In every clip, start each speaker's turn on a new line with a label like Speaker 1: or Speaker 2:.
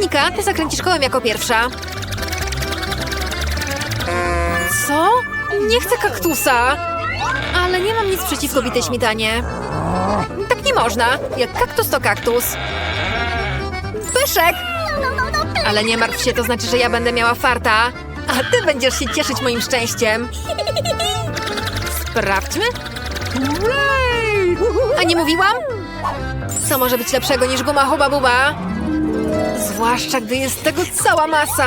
Speaker 1: Monika, ty zakręcisz kołem jako pierwsza. Co? Nie chcę kaktusa. Ale nie mam nic przeciwko bitej śmietanie. Tak nie można. Jak kaktus to kaktus. Pyszek! Ale nie martw się, to znaczy, że ja będę miała farta. A ty będziesz się cieszyć moim szczęściem. Sprawdźmy. A nie mówiłam? Co może być lepszego niż guma huba buba? Zwłaszcza, gdy jest tego cała masa.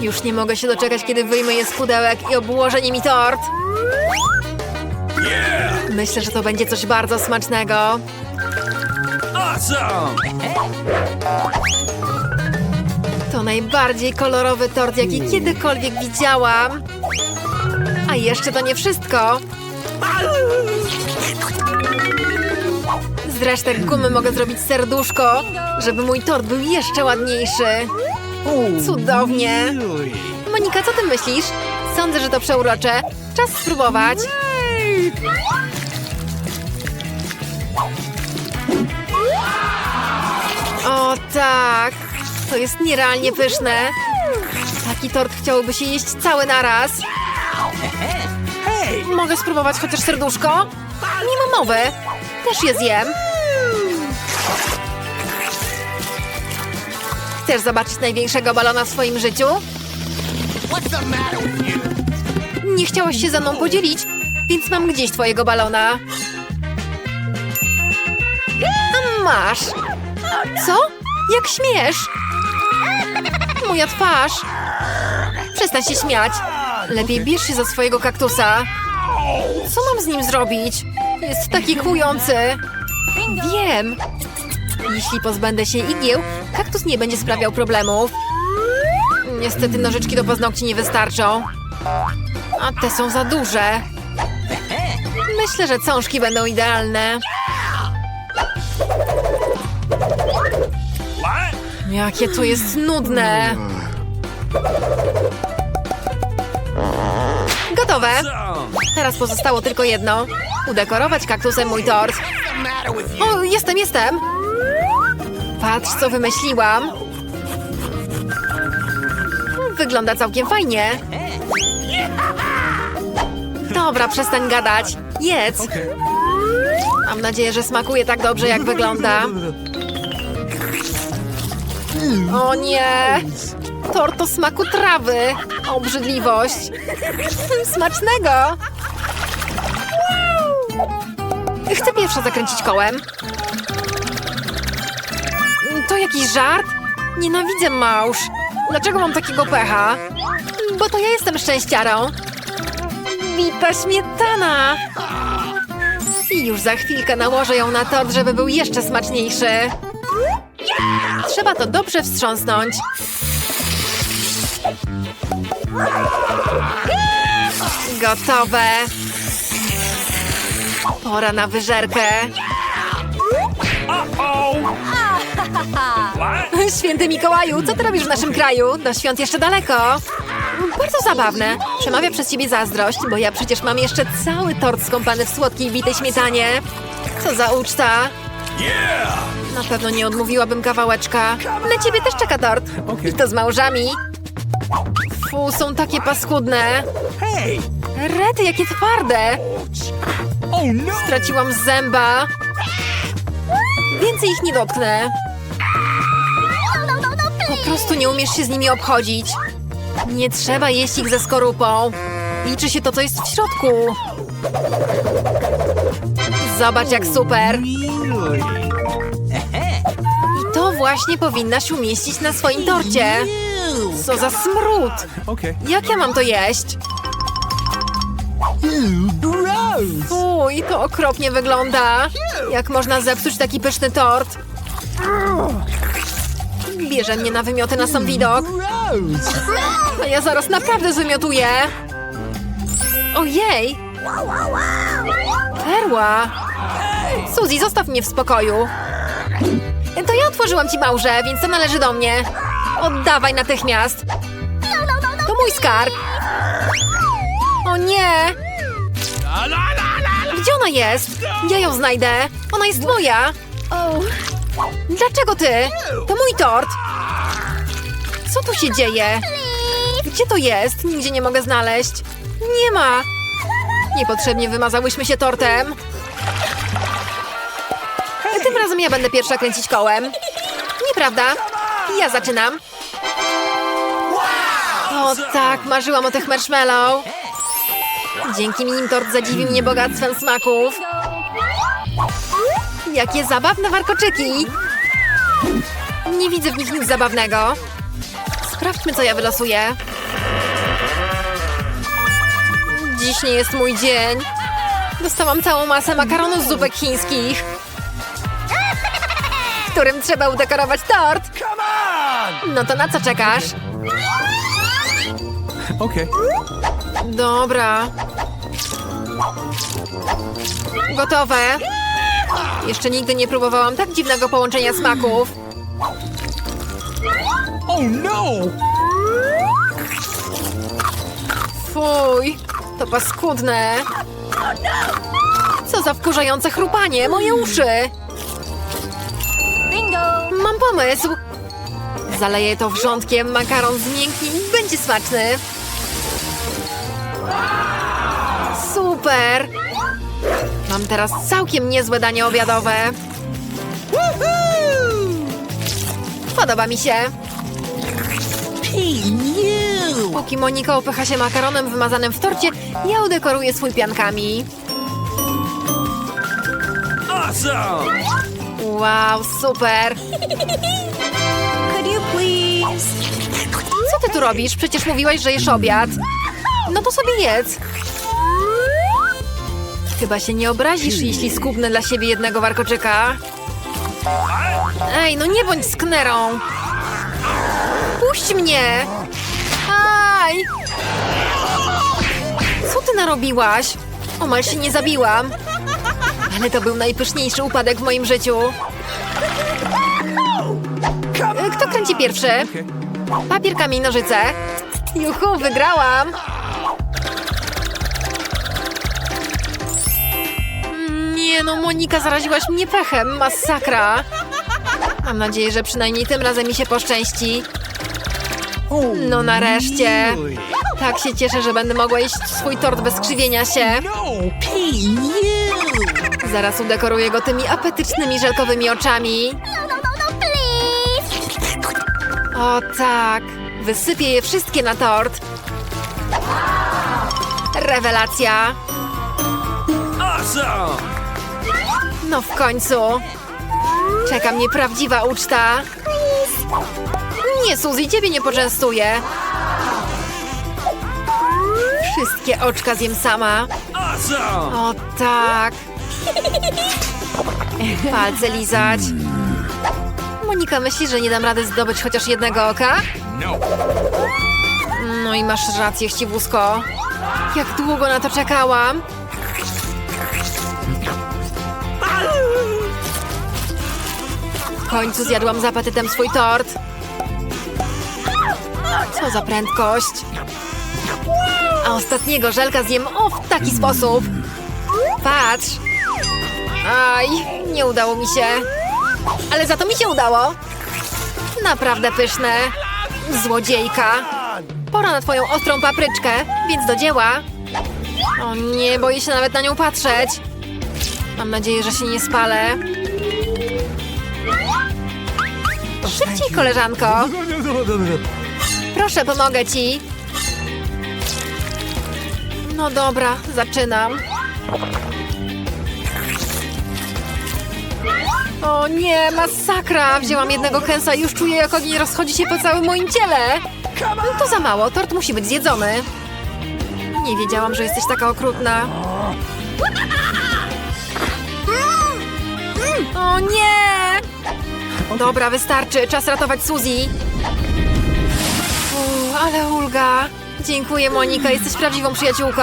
Speaker 1: Już nie mogę się doczekać, kiedy wyjmę je z pudełek i obłożę nimi tort. Myślę, że to będzie coś bardzo smacznego. To najbardziej kolorowy tort, jaki kiedykolwiek widziałam. A jeszcze to nie wszystko. Z resztek gumy mogę zrobić serduszko, żeby mój tort był jeszcze ładniejszy. Cudownie. Monika, co ty myślisz? Sądzę, że to przeurocze. Czas spróbować. O tak, to jest nierealnie pyszne. Taki tort chciałoby się jeść cały naraz. Mogę spróbować chociaż serduszko? Nie ma mowy. Też je zjem. Chcesz zobaczyć największego balona w swoim życiu? Nie chciałaś się ze mną podzielić, więc mam gdzieś twojego balona. Masz. Co? Jak śmiesz? Moja twarz. Przestań się śmiać. Lepiej bierz się za swojego kaktusa. Co mam z nim zrobić? Jest taki kłujący. Wiem. Jeśli pozbędę się igieł, kaktus nie będzie sprawiał problemów. Niestety nożyczki do paznokci nie wystarczą. A te są za duże. Myślę, że cążki będą idealne. Jakie to jest nudne. Gotowe. Teraz pozostało tylko jedno. Udekorować kaktusem mój tort. O, jestem, jestem. Patrz, co wymyśliłam. Wygląda całkiem fajnie. Dobra, przestań gadać. Jedz. Mam nadzieję, że smakuje tak dobrze, jak wygląda. O nie! Tort o smaku trawy. Obrzydliwość. Smacznego. Chcę pierwsza zakręcić kołem. To jakiś żart? Nienawidzę małż. Dlaczego mam takiego pecha? Bo to ja jestem szczęściarą. Bita śmietana. I już za chwilkę nałożę ją na tort, żeby był jeszcze smaczniejszy. Trzeba to dobrze wstrząsnąć. Gotowe. Pora na wyżerkę. Święty Mikołaju, co ty robisz w naszym kraju? Do świąt jeszcze daleko. Bardzo zabawne. Przemawia przez ciebie zazdrość, bo ja przecież mam jeszcze cały tort skąpany w słodkiej bitej śmietanie. Co za uczta. Na pewno nie odmówiłabym kawałeczka. Na ciebie też czeka tort. I to z małżami. Fu, są takie paskudne.
Speaker 2: Hey!
Speaker 1: Rety, jakie twarde.
Speaker 2: Oh no!
Speaker 1: Straciłam zęba. Więcej ich nie dotknę. Po prostu nie umiesz się z nimi obchodzić. Nie trzeba jeść ich ze skorupą. Liczy się to, co jest w środku. Zobacz, jak super. I to właśnie powinnaś umieścić na swoim torcie. Co za smród. Jak ja mam to jeść? Fuj, to okropnie wygląda. Jak można zepsuć taki pyszny tort? Bierze mnie na wymioty na sam widok. A ja zaraz naprawdę zwymiotuję. Ojej! Perła! Suzy, zostaw mnie w spokoju. To ja otworzyłam ci małże, więc to należy do mnie. Oddawaj natychmiast. To mój skarb. O nie! Gdzie ona jest? Ja ją znajdę. Ona jest moja. Dlaczego ty? To mój tort. Co tu się dzieje? Gdzie to jest? Nigdzie nie mogę znaleźć. Nie ma. Niepotrzebnie wymazałyśmy się tortem. Tym razem ja będę pierwsza kręcić kołem. Nieprawda? Ja zaczynam. O tak, marzyłam o tych marshmallow. Dzięki mi nim tort zadziwił mnie bogactwem smaków. Jakie zabawne warkoczyki! Nie widzę w nich nic zabawnego. Sprawdźmy, co ja wylosuję. Dziś nie jest mój dzień. Dostałam całą masę makaronu z zupek chińskich, którym trzeba udekorować tort. No to na co czekasz?
Speaker 2: Okay.
Speaker 1: Dobra. Gotowe. Jeszcze nigdy nie próbowałam tak dziwnego połączenia smaków.
Speaker 2: Oh no!
Speaker 1: Fuj, to paskudne. Co za wkurzające chrupanie, moje uszy.
Speaker 3: Bingo!
Speaker 1: Mam pomysł. Zaleję to wrzątkiem, makaron zmięknie i będzie smaczny. Super! Mam teraz całkiem niezłe danie obiadowe. Podoba mi się. Póki Monika upycha się makaronem wymazanym w torcie, ja udekoruję swój piankami.
Speaker 2: Awesome!
Speaker 1: Wow, super!
Speaker 3: Could you please?
Speaker 1: Co ty tu robisz? Przecież mówiłaś, że jesz obiad. No to sobie jedz. Chyba się nie obrazisz, jeśli skubnę dla siebie jednego warkoczyka. Ej, no nie bądź sknerą. Puść mnie. Aj! Co ty narobiłaś? Omal się nie zabiłam. Ale to był najpyszniejszy upadek w moim życiu. Kto kręci pierwszy? Papier, kamień, nożyce. Juhu, wygrałam! Nie no, Monika, zaraziłaś mnie pechem. Masakra. Mam nadzieję, że przynajmniej tym razem mi się poszczęści. No nareszcie. Tak się cieszę, że będę mogła jeść swój tort bez krzywienia się.
Speaker 2: No!
Speaker 1: Zaraz udekoruję go tymi apetycznymi żelkowymi oczami. O tak, wysypię je wszystkie na tort. Rewelacja.
Speaker 2: Awesome!
Speaker 1: No w końcu. Czeka mnie prawdziwa uczta. Nie, Suzy, ciebie nie poczęstuję. Wszystkie oczka zjem sama. O tak. Palce lizać. Monika myśli, że nie dam rady zdobyć chociaż jednego oka?
Speaker 2: No!
Speaker 1: No i masz rację, chciwusko. Jak długo na to czekałam. W końcu zjadłam z apetytem swój tort. Co za prędkość. A ostatniego żelka zjem o w taki sposób. Patrz. Aj, nie udało mi się. Ale za to mi się udało. Naprawdę pyszne. Złodziejka. Pora na twoją ostrą papryczkę, więc do dzieła. O nie, boję się nawet na nią patrzeć. Mam nadzieję, że się nie spalę. Szybciej, koleżanko. Proszę, pomogę ci. No dobra, zaczynam. O nie, masakra! Wzięłam jednego kęsa i już czuję, jak ogień rozchodzi się po całym moim ciele. No to za mało, tort musi być zjedzony. Nie wiedziałam, że jesteś taka okrutna. O nie! Dobra, wystarczy. Czas ratować Suzy. Ale ulga. Dziękuję, Monika. Jesteś prawdziwą przyjaciółką.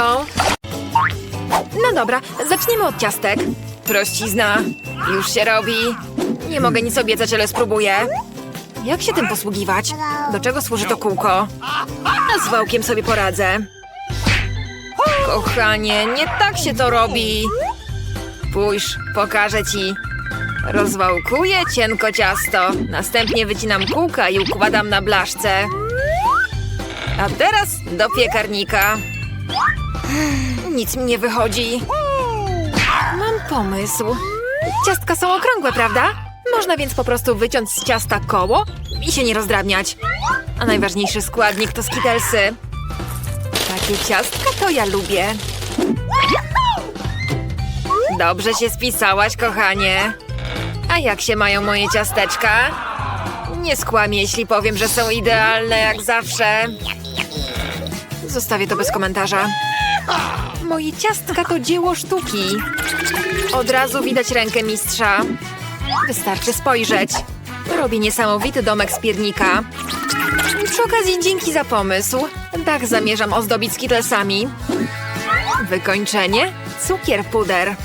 Speaker 1: No dobra, zaczniemy od ciastek. Prościzna. Już się robi. Nie mogę nic obiecać, ale spróbuję. Jak się tym posługiwać? Do czego służy to kółko? A z wałkiem sobie poradzę. Kochanie, nie tak się to robi. Spójrz, pokażę ci. Rozwałkuję cienko ciasto. Następnie wycinam kółka i układam na blaszce. A teraz do piekarnika. Nic mi nie wychodzi. Mam pomysł. Ciastka są okrągłe, prawda? Można więc po prostu wyciąć z ciasta koło i się nie rozdrabniać. A najważniejszy składnik to skitelsy. Takie ciastka to ja lubię. Dobrze się spisałaś, kochanie. A jak się mają moje ciasteczka? Nie skłamię, jeśli powiem, że są idealne jak zawsze. Zostawię to bez komentarza. Moje ciastka to dzieło sztuki. Od razu widać rękę mistrza. Wystarczy spojrzeć. Robi niesamowity domek z piernika. Przy okazji dzięki za pomysł. Tak zamierzam ozdobić skittlesami. Wykończenie? Cukier puder.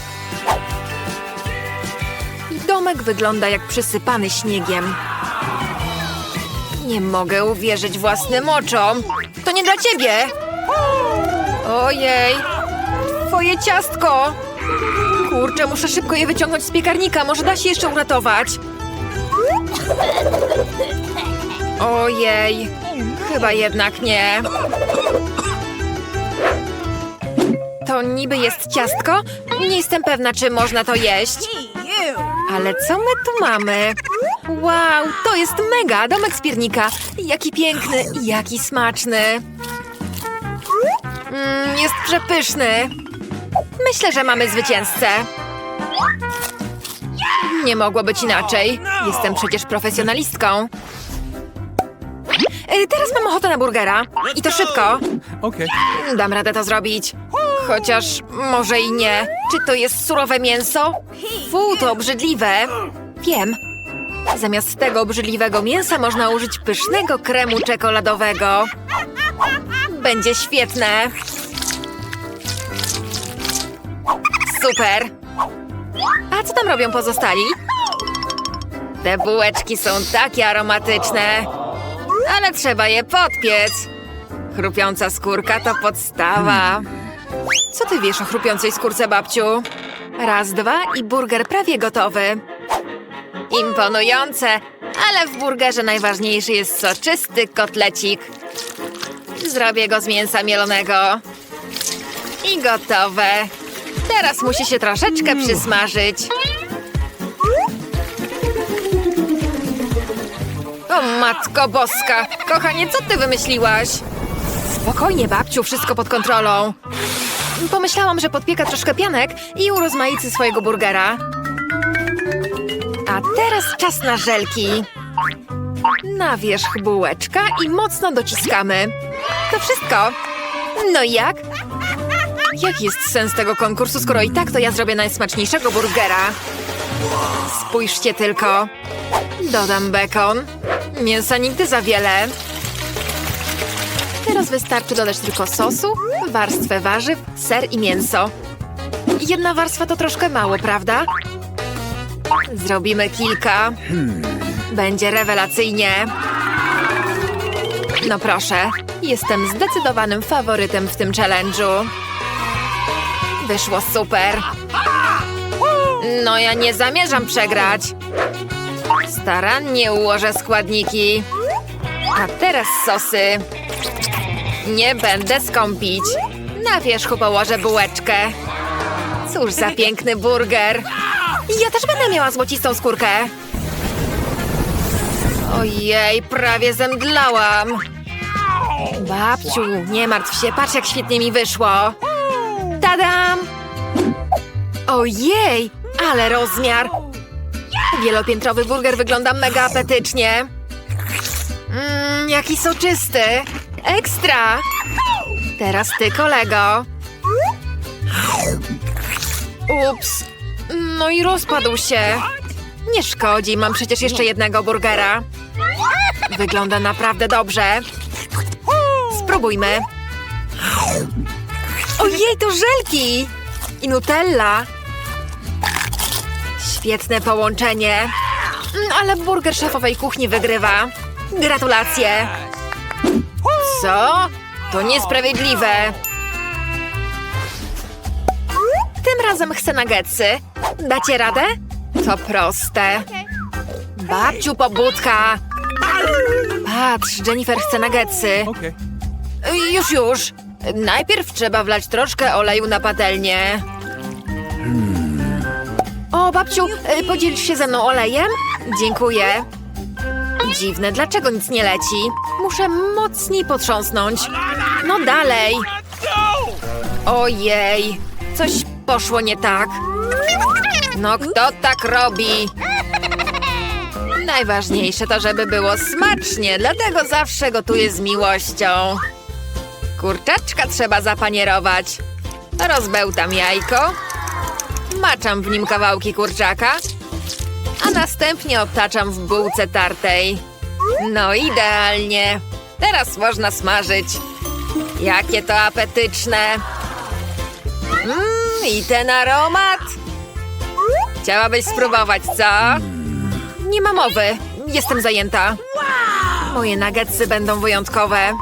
Speaker 1: Domek wygląda jak przysypany śniegiem. Nie mogę uwierzyć własnym oczom. To nie dla ciebie! Ojej! Twoje ciastko! Kurczę, muszę szybko je wyciągnąć z piekarnika. Może da się jeszcze uratować. Ojej! Chyba jednak nie. To niby jest ciastko? Nie jestem pewna, czy można to jeść. Ale co my tu mamy? Wow, to jest mega! Domek z piernika. Jaki piękny, jaki smaczny. Mm, jest przepyszny. Myślę, że mamy zwycięzcę. Nie mogło być inaczej. Jestem przecież profesjonalistką. E, Teraz mam ochotę na burgera. I to szybko.
Speaker 4: Okay.
Speaker 1: Dam radę to zrobić. Chociaż może i nie. Czy to jest surowe mięso? Fu, to obrzydliwe. Wiem. Zamiast tego obrzydliwego mięsa można użyć pysznego kremu czekoladowego. Będzie świetne. Super. A co tam robią pozostali? Te bułeczki są takie aromatyczne. Ale trzeba je podpiec. Chrupiąca skórka to podstawa. Co ty wiesz o chrupiącej skórce, babciu? Raz, dwa i burger prawie gotowy. Imponujące, ale w burgerze najważniejszy jest soczysty kotlecik. Zrobię go z mięsa mielonego. I gotowe. Teraz musi się troszeczkę przysmażyć. O matko boska! Kochanie, co ty wymyśliłaś? Spokojnie, babciu, wszystko pod kontrolą. Pomyślałam, że podpieka troszkę pianek i urozmaicy swojego burgera. A teraz czas na żelki. Na wierzch bułeczka i mocno dociskamy. To wszystko. No jak? Jaki jest sens tego konkursu, skoro i tak to ja zrobię najsmaczniejszego burgera? Spójrzcie tylko. Dodam bekon. Mięsa nigdy za wiele. Teraz wystarczy dodać tylko sosu, warstwę warzyw, ser i mięso. Jedna warstwa to troszkę mało, prawda? Zrobimy kilka. Będzie rewelacyjnie. No proszę, jestem zdecydowanym faworytem w tym challenge'u. Wyszło super. No ja nie zamierzam przegrać. Starannie ułożę składniki. A teraz sosy. Nie będę skąpić. Na wierzchu położę bułeczkę. Cóż za piękny burger. Ja też będę miała złocistą skórkę. Ojej, prawie zemdlałam. Babciu, nie martw się, patrz jak świetnie mi wyszło. Tadam! Ojej, ale rozmiar. Wielopiętrowy burger wygląda mega apetycznie. Mmm, jaki soczysty. Ekstra! Teraz ty, kolego. Ups. No i rozpadł się. Nie szkodzi, mam przecież jeszcze jednego burgera. Wygląda naprawdę dobrze. Spróbujmy. Ojej, to żelki! I nutella. Świetne połączenie. Mm, Ale burger szefowej kuchni wygrywa. Gratulacje. Co? To niesprawiedliwe. Tym razem chcę nuggetsy. Dacie radę? To proste. Babciu, pobudka! Patrz, Jennifer chce nuggetsy. Już, już. Najpierw trzeba wlać troszkę oleju na patelnię. O, babciu, y, podzielisz się ze mną olejem? Dziękuję. Dziwne, dlaczego nic nie leci? Muszę mocniej potrząsnąć. No dalej. Ojej, coś poszło nie tak. No kto tak robi? Najważniejsze to, żeby było smacznie, dlatego zawsze gotuję z miłością. Kurczaczka trzeba zapanierować. Rozbełtam jajko, maczam w nim kawałki kurczaka, a następnie obtaczam w bułce tartej. No idealnie. Teraz można smażyć. Jakie to apetyczne. Mmm, i ten aromat. Chciałabyś spróbować, co? Nie ma mowy. Jestem zajęta. Moje nuggetsy będą wyjątkowe.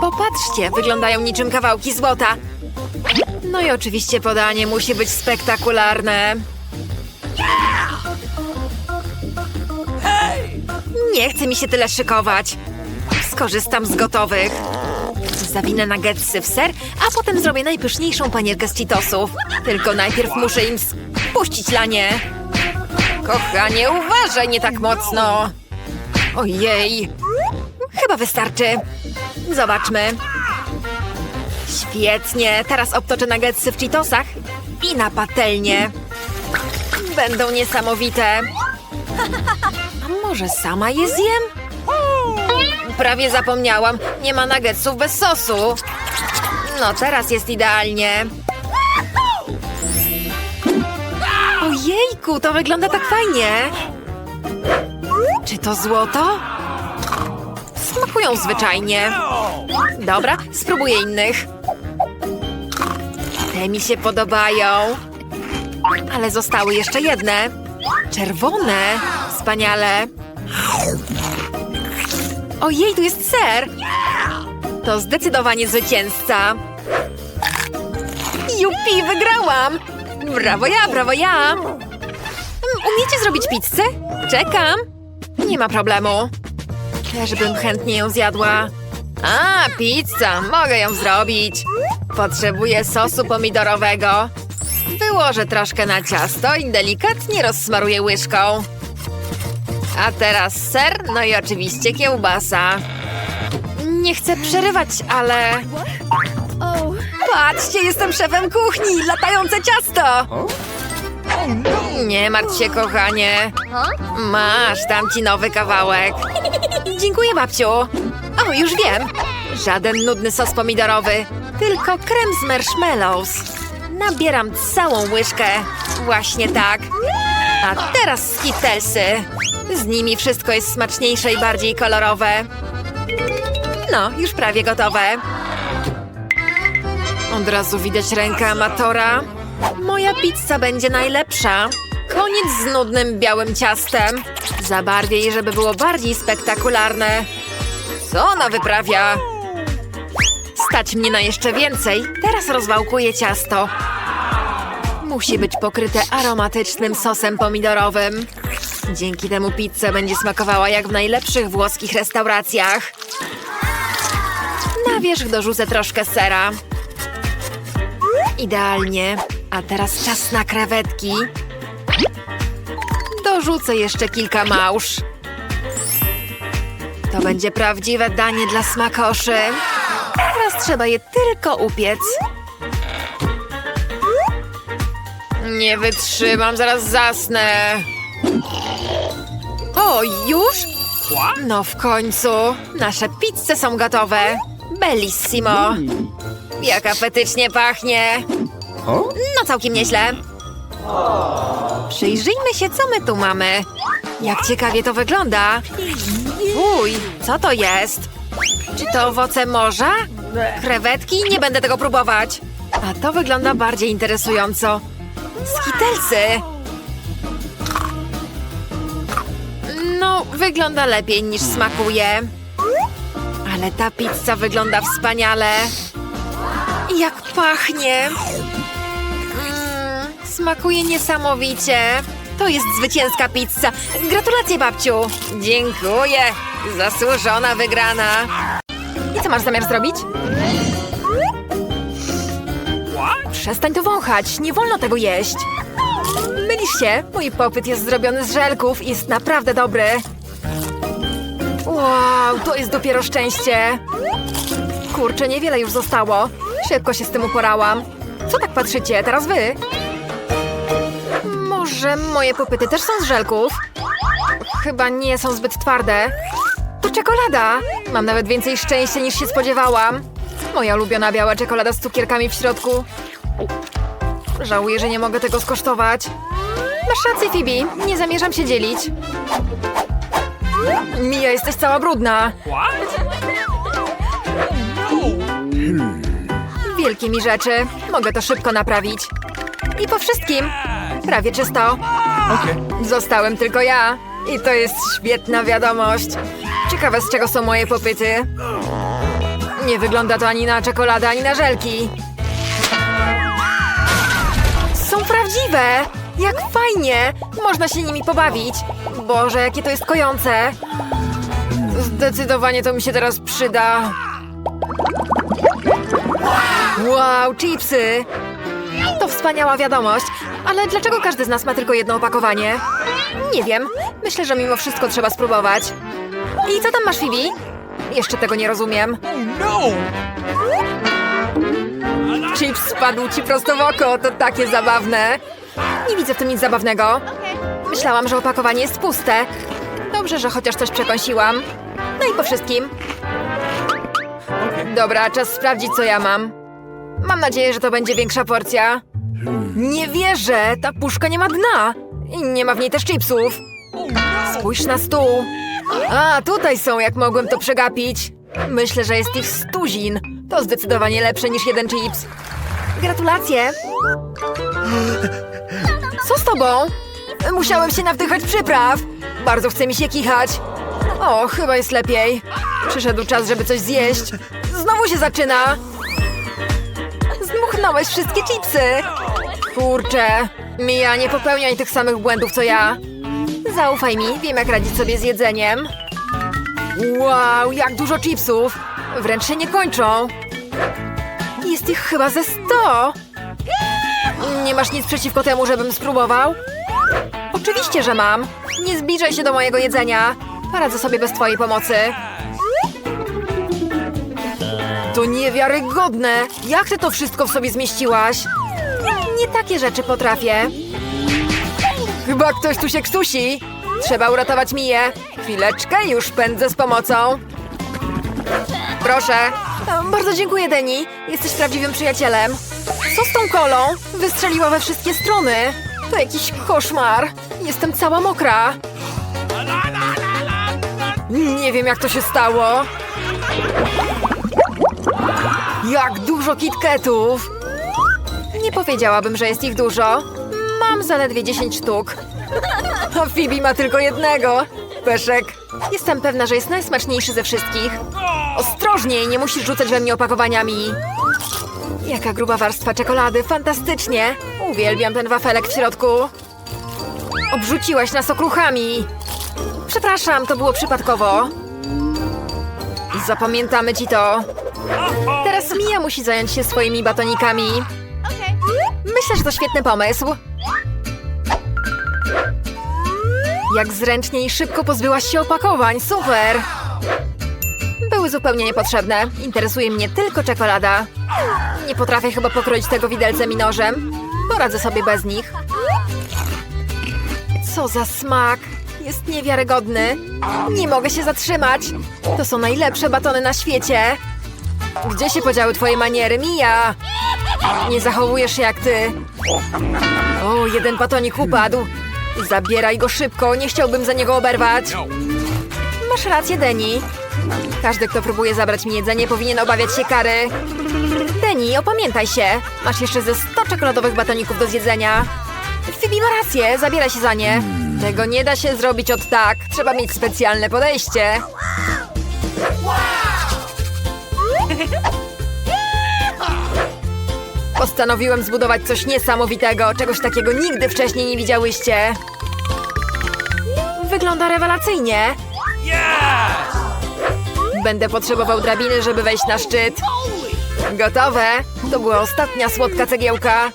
Speaker 1: Popatrzcie, wyglądają niczym kawałki złota. No i oczywiście podanie musi być spektakularne. Nie chce mi się tyle szykować. Skorzystam z gotowych. Zawinę nuggetsy w ser, a potem zrobię najpyszniejszą panierkę z Cheetosów. Tylko najpierw muszę im spuścić lanie. Kochanie, uważaj nie tak mocno. Ojej. Chyba wystarczy. Zobaczmy. Świetnie. Teraz obtoczę nuggetsy w Cheetosach i na patelnię. Będą niesamowite. A może sama je zjem? Prawie zapomniałam. Nie ma nuggetsów bez sosu. No, teraz jest idealnie. Ojejku, to wygląda tak fajnie. Czy to złoto? Smakują zwyczajnie. Dobra, spróbuję innych. Te mi się podobają. Ale zostały jeszcze jedne. Czerwone. Wspaniale. Ojej, tu jest ser. To zdecydowanie zwycięzca. Jupi, wygrałam! Brawo ja, brawo ja! Mm, Umiecie zrobić pizzę? Czekam. Nie ma problemu. Też bym chętnie ją zjadła. A, pizza! Mogę ją zrobić. Potrzebuję sosu pomidorowego. Wyłożę troszkę na ciasto i delikatnie rozsmaruję łyżką. A teraz ser, no i oczywiście kiełbasa. Nie chcę przerywać, ale... Patrzcie, jestem szefem kuchni! Latające ciasto! Nie martw się, kochanie. Masz, dam ci nowy kawałek. Dziękuję, babciu. O, już wiem. Żaden nudny sos pomidorowy, tylko krem z marshmallows. Nabieram całą łyżkę. Właśnie tak. A teraz skittlesy. Z nimi wszystko jest smaczniejsze i bardziej kolorowe. No, już prawie gotowe. Od razu widać rękę amatora. Moja pizza będzie najlepsza. Koniec z nudnym białym ciastem. Zabarwię je, żeby było bardziej spektakularne. Co ona wyprawia? Stać mnie na jeszcze więcej. Teraz rozwałkuję ciasto. Musi być pokryte aromatycznym sosem pomidorowym. Dzięki temu pizza będzie smakowała jak w najlepszych włoskich restauracjach. Na wierzch dorzucę troszkę sera. Idealnie. A teraz czas na krewetki. Dorzucę jeszcze kilka małż. To będzie prawdziwe danie dla smakoszy. Teraz trzeba je tylko upiec. Nie wytrzymam, zaraz zasnę. O, już? No w końcu. Nasze pizze są gotowe. Bellissimo. Jak apetycznie pachnie. No całkiem nieźle. Przyjrzyjmy się, co my tu mamy. Jak ciekawie to wygląda. Uj, co to jest? Czy to owoce morza? Krewetki? Nie będę tego próbować. A to wygląda bardziej interesująco. Skitelsy. No, wygląda lepiej niż smakuje. Ale ta pizza wygląda wspaniale. Jak pachnie! Mm, smakuje niesamowicie. To jest zwycięska pizza. Gratulacje, babciu. Dziękuję. Zasłużona wygrana. I co masz zamiar zrobić? Przestań to wąchać. Nie wolno tego jeść. Mylisz się. Mój popyt jest zrobiony z żelków i jest naprawdę dobry. Wow, to jest dopiero szczęście. Kurczę, niewiele już zostało. Szybko się z tym uporałam. Co tak patrzycie? Teraz wy? Może moje popyty też są z żelków? Chyba nie są zbyt twarde. To czekolada! Mam nawet więcej szczęścia niż się spodziewałam. Moja ulubiona biała czekolada z cukierkami w środku. Żałuję, że nie mogę tego skosztować. Masz rację, Phoebe. Nie zamierzam się dzielić. Mija, jesteś cała brudna. Wielkie mi rzeczy. Mogę to szybko naprawić. I po wszystkim. Prawie czysto. Zostałem tylko ja. I to jest świetna wiadomość. Ciekawe, z czego są moje popyty. Nie wygląda to ani na czekoladę, ani na żelki. Prawdziwe! Jak fajnie! Można się nimi pobawić. Boże, jakie to jest kojące. Zdecydowanie to mi się teraz przyda. Wow, chipsy! To wspaniała wiadomość, ale dlaczego każdy z nas ma tylko jedno opakowanie? Nie wiem. Myślę, że mimo wszystko trzeba spróbować. I co tam masz, Phoebe? Jeszcze tego nie rozumiem.
Speaker 2: No!
Speaker 1: Chips spadł ci prosto w oko, to takie zabawne. Nie widzę w tym nic zabawnego. Myślałam, że opakowanie jest puste. Dobrze, że chociaż coś przekąsiłam. No i po wszystkim. Dobra, czas sprawdzić, co ja mam. Mam nadzieję, że to będzie większa porcja. Nie wierzę! Ta puszka nie ma dna! I nie ma w niej też chipsów. Spójrz na stół. A, tutaj są, jak mogłem to przegapić. Myślę, że jest ich stuzin. To zdecydowanie lepsze niż jeden chips. Gratulacje! Co z tobą? Musiałem się nawdychać przypraw. Bardzo chce mi się kichać. O, chyba jest lepiej. Przyszedł czas, żeby coś zjeść. Znowu się zaczyna. Zdmuchnąłeś wszystkie chipsy. Kurczę. Mija, nie popełniaj tych samych błędów, co ja. Zaufaj mi, wiem jak radzić sobie z jedzeniem. Wow, jak dużo chipsów! Wręcz się nie kończą. Jest ich chyba ze sto. Nie masz nic przeciwko temu, żebym spróbował? Oczywiście, że mam. Nie zbliżaj się do mojego jedzenia. Poradzę sobie bez twojej pomocy. To niewiarygodne! Jak ty to wszystko w sobie zmieściłaś? Nie takie rzeczy potrafię. Chyba ktoś tu się krztusi. Trzeba uratować Miję. Chwileczkę, już pędzę z pomocą. Proszę. Bardzo dziękuję, Deni. Jesteś prawdziwym przyjacielem. Co z tą kolą? Wystrzeliła we wszystkie strony. To jakiś koszmar. Jestem cała mokra. Nie wiem, jak to się stało. Jak dużo kitketów. Nie powiedziałabym, że jest ich dużo. Mam zaledwie 10 sztuk. A Phoebe ma tylko jednego. Peszek. Jestem pewna, że jest najsmaczniejszy ze wszystkich. Ostrożniej, nie musisz rzucać we mnie opakowaniami. Jaka gruba warstwa czekolady, fantastycznie. Uwielbiam ten wafelek w środku. Obrzuciłaś nas okruchami. Przepraszam, to było przypadkowo. Zapamiętamy ci to. Teraz Mia musi zająć się swoimi batonikami. Myślę, że to świetny pomysł. Jak zręcznie i szybko pozbyłaś się opakowań, super! Były zupełnie niepotrzebne. Interesuje mnie tylko czekolada. Nie potrafię chyba pokroić tego widelcem i nożem. Poradzę sobie bez nich. Co za smak! Jest niewiarygodny. Nie mogę się zatrzymać. To są najlepsze batony na świecie. Gdzie się podziały twoje maniery, Mija? Nie zachowujesz się jak ty. O, jeden batonik upadł. Zabieraj go szybko, nie chciałbym za niego oberwać. Masz rację, Deni. Każdy, kto próbuje zabrać mi jedzenie, powinien obawiać się kary. Deni, opamiętaj się. Masz jeszcze ze 100 czekoladowych batoników do zjedzenia. Phoebe ma rację, zabieraj się za nie. Tego nie da się zrobić od tak. Trzeba mieć specjalne podejście. Postanowiłem zbudować coś niesamowitego, czegoś takiego nigdy wcześniej nie widziałyście. Wygląda rewelacyjnie. Będę potrzebował drabiny, żeby wejść na szczyt. Gotowe. To była ostatnia słodka cegiełka.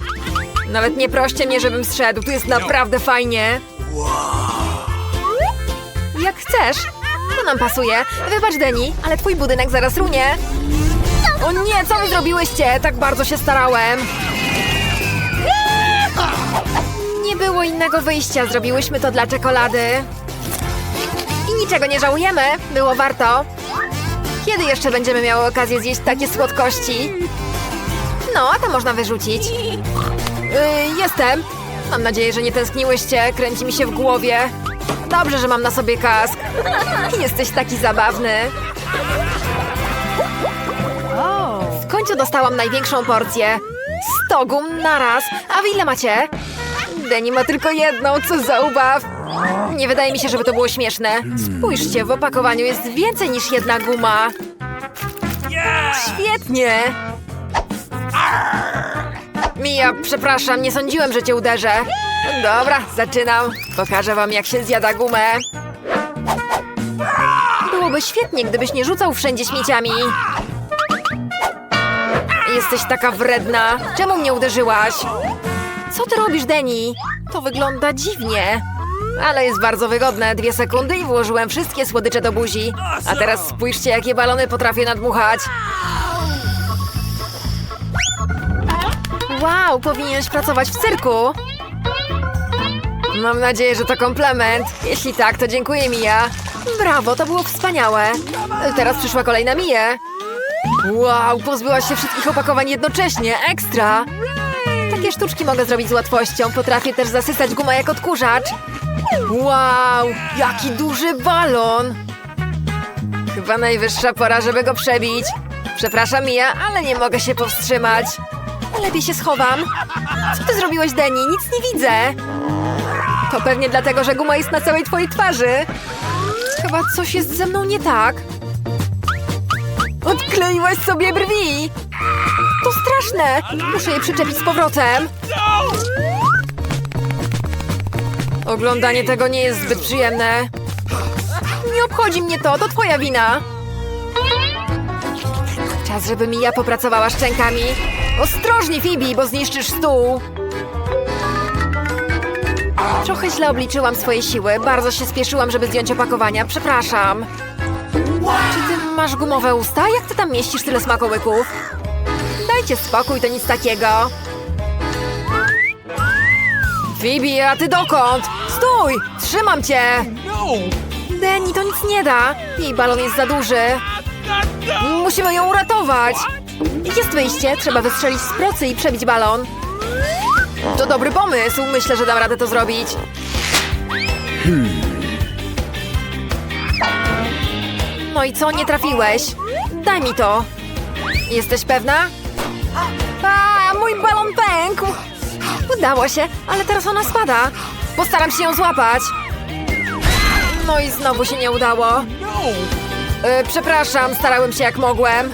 Speaker 1: Nawet nie proście mnie, żebym zszedł. Tu jest naprawdę fajnie. Jak chcesz. To nam pasuje. Wybacz, Deni, ale twój budynek zaraz runie. O nie, co wy zrobiłyście? Tak bardzo się starałem. Nie było innego wyjścia. Zrobiłyśmy to dla czekolady. I niczego nie żałujemy. Było warto. Kiedy jeszcze będziemy miały okazję zjeść takie słodkości? No, a to można wyrzucić. Yy, jestem. Mam nadzieję, że nie tęskniłyście. Kręci mi się w głowie. Dobrze, że mam na sobie kask. Jesteś taki zabawny. W końcu dostałam największą porcję. 100 gum naraz. A wy ile macie? Deni ma tylko jedną, co za ubaw. Nie wydaje mi się, żeby to było śmieszne. Spójrzcie, w opakowaniu jest więcej niż jedna guma. Świetnie! Mija, przepraszam, nie sądziłem, że cię uderzę. Dobra, zaczynam. Pokażę wam, jak się zjada gumę. Byłoby świetnie, gdybyś nie rzucał wszędzie śmieciami. Jesteś taka wredna. Czemu mnie uderzyłaś? Co ty robisz, Deni? To wygląda dziwnie. Ale jest bardzo wygodne. Dwie sekundy i włożyłem wszystkie słodycze do buzi. A teraz spójrzcie, jakie balony potrafię nadmuchać. Wow, powinieneś pracować w cyrku. Mam nadzieję, że to komplement. Jeśli tak, to dziękuję, Mija. Brawo, to było wspaniałe. Teraz przyszła kolej na Miję. Wow, pozbyłaś się wszystkich opakowań jednocześnie. Ekstra! Sztuczki mogę zrobić z łatwością. Potrafię też zasysać gumę jak odkurzacz. Wow, jaki duży balon! Chyba najwyższa pora, żeby go przebić. Przepraszam, Mia, ale nie mogę się powstrzymać. Lepiej się schowam. Co ty zrobiłeś, Deni? Nic nie widzę. To pewnie dlatego, że guma jest na całej twojej twarzy. Chyba coś jest ze mną nie tak. Odkleiłaś sobie brwi! To straszne! Muszę je przyczepić z powrotem. Oglądanie tego nie jest zbyt przyjemne. Nie obchodzi mnie to, to twoja wina. Czas, żeby Mija popracowała szczękami. Ostrożnie, Phoebe, bo zniszczysz stół. Trochę źle obliczyłam swoje siły. Bardzo się spieszyłam, żeby zdjąć opakowania. Przepraszam. Czy ty masz gumowe usta? Jak ty tam mieścisz tyle smakołyków? Dajcie spokój, to nic takiego. Phoebe, a ty dokąd? Stój! Trzymam cię! Deni, to nic nie da. Jej balon jest za duży. Musimy ją uratować. Jest wyjście. Trzeba wystrzelić z procy i przebić balon. To dobry pomysł. Myślę, że dam radę to zrobić. No i co, nie trafiłeś? Daj mi to. Jesteś pewna? A, mój balon pękł. Udało się, ale teraz ona spada. Postaram się ją złapać. No i znowu się nie udało. E, przepraszam, starałem się jak mogłem.